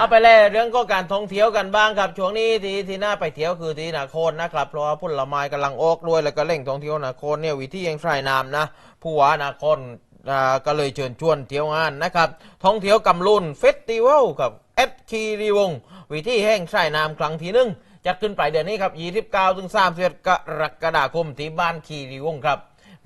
เอาไปแล่เรื่องก็การท่องเที่ยวกันบ้างครับช่วงนี้ที่ที่น่าไปเที่ยวคือที่นาโคนนะครับเพราะว่าผลไม้กำลังออกด้วยแล้วก็เร่งท่องเที่ยวนาโคนเนี่ยวิธียังใส่น้ำนะผู้ว่านาโคนก็เลยเชิญชวนเที่ยวงานนะครับ ท่องเที่ยวกำลุนเฟสติวัลกับเอ็ดคีรีวง วิธีแห่งใส่น้ำครั้งที่หนึ่ง จัดขึ้นปลายเดือนนี้ครับ 29 ถึง 31 กรกฎาคมที่บ้านคีรีวงครับ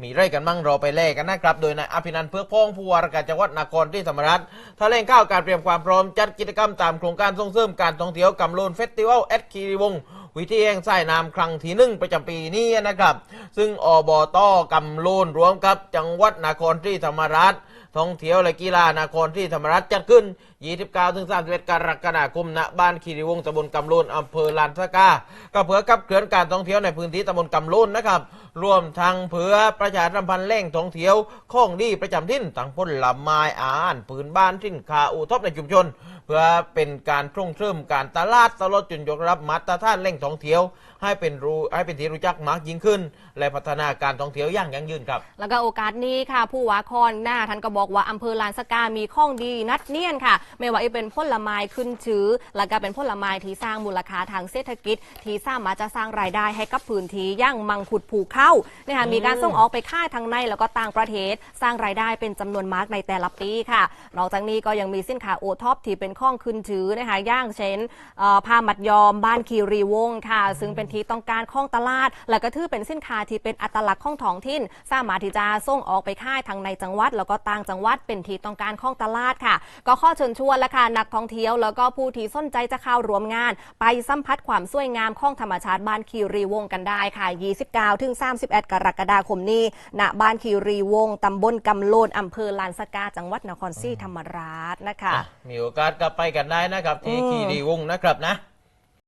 มีไร่กันมั่งราไปแลกกันนะครับ โดยนายอภินันท์เพื่อพองผู้ว่าราชการจังหวัดนครที่ธรรมราชแถลงข่าวการเตรียมความพร้อมจัดกิจกรรมตามโครงการส่งเสริมการท่องเที่ยวกำลูนเฟสติวัลแอดคีรีวงศ์วิธีแห่งสายน้ำครั้งที่หนึ่งประจำปีนี้นะครับ ซึ่งอบตกำลูนรวมกับจังหวัดนครที่ธรรมราชท่องเที่ยวและกีฬานครที่ธรรมราชจัดขึ้น 29ถึง31กรกฎาคมณบ้านคีรีวงศ์ตำบลกำลนอำเภอลานสกาก็เพื่อขับเคลื่อนการท่องเที่ยวในพื้นที่ตำบลกำลนนะครับรวมทั้งเพื่อประชาสัมพันธ์แหล่งท่องเที่ยวข้องดีประจำถิ่นทั้งพ้นลำไม้อาหารพื้นบ้านทิ้นคาอูทบในชุมชน เพื่อเป็นการส่งเสริมการตลาดตลอดจนยกรับมาตรฐานแหล่งท่องเที่ยว ให้เป็นรู้ให้เป็นที่รู้จักมากยิ่งขึ้น และพัฒนาการท่องเที่ยวอย่างยั่งยืนครับ แล้วก็โอกาสนี้ค่ะผู้ว่าคอนหน้าท่านก็บอกว่าอำเภอลานสกามีข้องดีนัดเนียนค่ะไม่ว่าจะเป็นผลไม้ขึ้นชื้อแล้วก็เป็นผลไม้ที่สร้างมูลค่าทางเศรษฐกิจ ที่สามารถจะสร้างรายได้ให้กับพื้นที่ย่างมังคุดผูกเข้านะคะมีการส่งออกไปค่ายทางในแล้วก็ต่างประเทศ สร้างรายได้เป็นจำนวนมากในแต่ละปีค่ะ นอกจากนี้ก็ยังมีสินค้าโอท็อปที่เป็นข้องขึ้นชื้อนะคะย่างเช่นผ้ามัดยอมบ้านคีรีวงศ์ค่ะ ซึ่งเป็นที่ต้องการข้องตลาด และก็ถือเป็นสินค้าที่เป็นอัตลักษณ์ของท้องถิ่น สามารถที่จะส่งออกไปค่ายทางในจังหวัด แล้วก็ต่างจังหวัดเป็นที่ต้องการข้องตลาดค่ะ ก็ข้อเชิญชวนและค่ะนักท่องเที่ยว แล้วก็ผู้ที่สนใจจะเข้าร่วมงาน ไปสัมผัสความสวยงามของธรรมชาติบ้านคีรีวงศ์กันได้ค่ะ 29 ถึง 31 กรกฎาคมนี้ณบ้านคีรีวงศ์ตำบลกำโลนอำเภอลานสกาจังหวัดนครศรีธรรมราชนะคะอะมีโอกาสก็ไปกันได้นะครับที่อืมคีรีวงศ์นะครับนะ